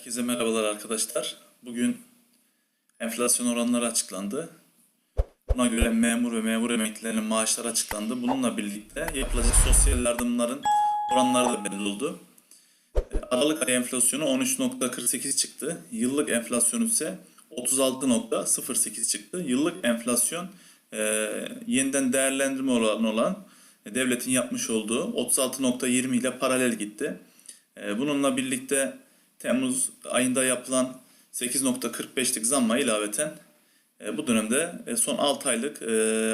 Herkese merhabalar arkadaşlar. Bugün enflasyon oranları açıklandı. Buna göre memur ve memur emeklilerinin maaşları açıklandı. Bununla birlikte yapılacak sosyal yardımların oranları da belirli oldu. Ee, Aralık ayı enflasyonu 13.48 çıktı. Yıllık enflasyonu ise 36.08 çıktı. Yıllık enflasyon e, yeniden değerlendirme oranı olan devletin yapmış olduğu 36.20 ile paralel gitti. E, bununla birlikte Temmuz ayında yapılan 8.45'lik zamma ilaveten e, bu dönemde e, son 6 aylık e,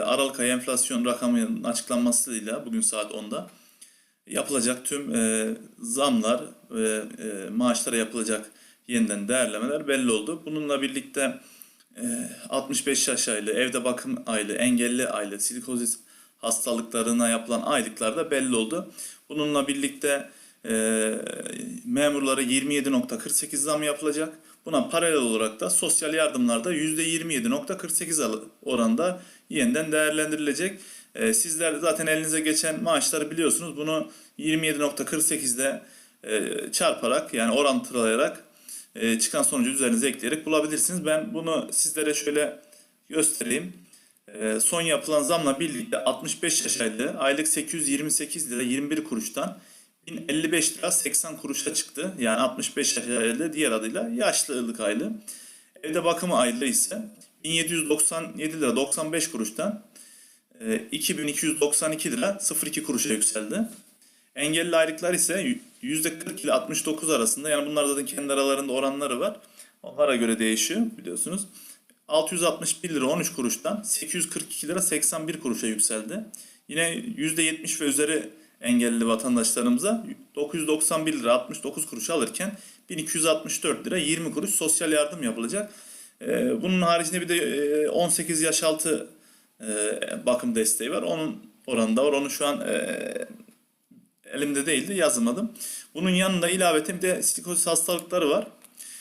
Aralık ayı enflasyon rakamının açıklanmasıyla bugün saat 10'da yapılacak tüm zamlar ve maaşlara yapılacak yeniden değerlemeler belli oldu. Bununla birlikte e, 65 yaş aylı, evde bakım aylı, engelli aylı, silikozis hastalıklarına yapılan aylıklar da belli oldu. Bununla birlikte e, memurlara 27.48 zam yapılacak. Buna paralel olarak da sosyal yardımlarda %27.48 al- oranda yeniden değerlendirilecek. E, sizler zaten elinize geçen maaşları biliyorsunuz. Bunu 27.48'de e, çarparak yani orantılayarak e, çıkan sonucu üzerinize ekleyerek bulabilirsiniz. Ben bunu sizlere şöyle göstereyim. E, son yapılan zamla birlikte 65 yaş aylı aylık 828 lira 21 kuruştan 1055 lira 80 kuruşa çıktı. Yani 65 yaş aylı diğer adıyla yaşlılık aylı. Evde bakımı aylığı ise 1797 lira 95 kuruştan e, 2292 lira 02 kuruşa yükseldi. Engelli aylıklar ise %40 ile 69 arasında yani bunlar zaten kendi aralarında oranları var. Onlara göre değişiyor biliyorsunuz. 661 lira 13 kuruştan 842 lira 81 kuruşa yükseldi. Yine %70 ve üzeri engelli vatandaşlarımıza 991 lira 69 kuruş alırken 1264 lira 20 kuruş sosyal yardım yapılacak. Ee, Bunun haricinde bir de e, 18 yaş altı e, bakım desteği var. Onun oranında var. Onu şu an e, elimde değildi yazmadım. Bunun yanında ilaveten bir de silikozis hastalıkları var.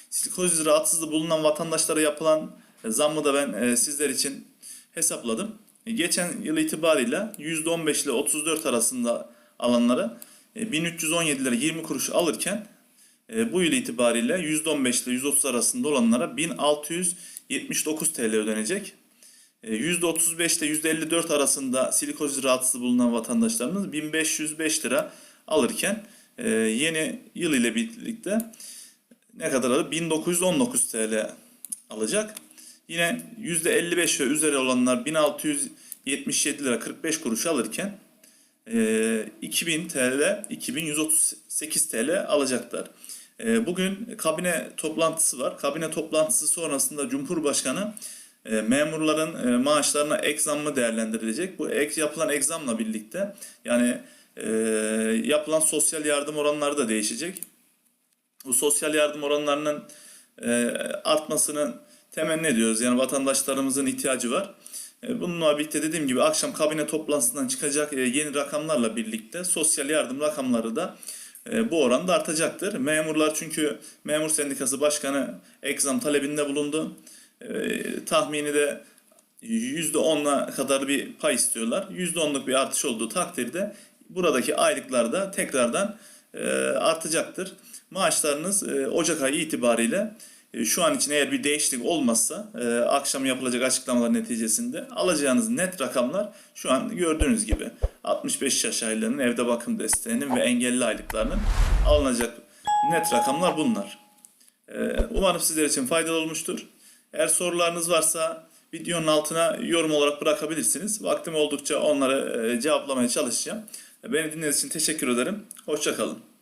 Silikozis rahatsızlığı bulunan vatandaşlara yapılan e, zammı da ben e, sizler için hesapladım. E, Geçen yıl itibariyle %15 ile 34 arasında alanlara e, 1317 lira 20 kuruş alırken e, bu yıl itibariyle %15 ile 130 arasında olanlara 1679 TL ödenecek. E, %35 ile %54 arasında silikozis rahatsızlığı bulunan vatandaşlarımız 1505 lira alırken e, yeni yıl ile birlikte ne kadar alır? 1919 TL alacak. Yine %55 ve üzeri olanlar 1677 lira 45 kuruş alırken e, 2000 TL, 2138 TL alacaklar. E, Bugün kabine toplantısı var. Kabine toplantısı sonrasında Cumhurbaşkanı e, memurların e, maaşlarına ek zammı değerlendirilecek. Bu ek yapılan ek zamla birlikte yani e, yapılan sosyal yardım oranları da değişecek. Bu sosyal yardım oranlarının e, artmasını temenni ediyoruz. Yani vatandaşlarımızın ihtiyacı var. E, Bununla birlikte dediğim gibi akşam kabine toplantısından çıkacak e, yeni rakamlarla birlikte sosyal yardım rakamları da e, bu oranda artacaktır. Memurlar çünkü memur sendikası başkanı ek zam talebinde bulundu. Tahmini de %10'a kadar bir pay istiyorlar. %10'luk bir artış olduğu takdirde buradaki aylıklar da tekrardan artacaktır. Maaşlarınız Ocak ayı itibariyle şu an için eğer bir değişiklik olmazsa e, akşam yapılacak açıklamalar neticesinde alacağınız net rakamlar şu an gördüğünüz gibi 65 yaş aylarının evde bakım desteğinin ve engelli aylıklarının alınacak net rakamlar bunlar. E, umarım sizler için faydalı olmuştur. Eğer sorularınız varsa videonun altına yorum olarak bırakabilirsiniz. Vaktim oldukça onları e, cevaplamaya çalışacağım. Beni dinlediğiniz için teşekkür ederim. Hoşçakalın.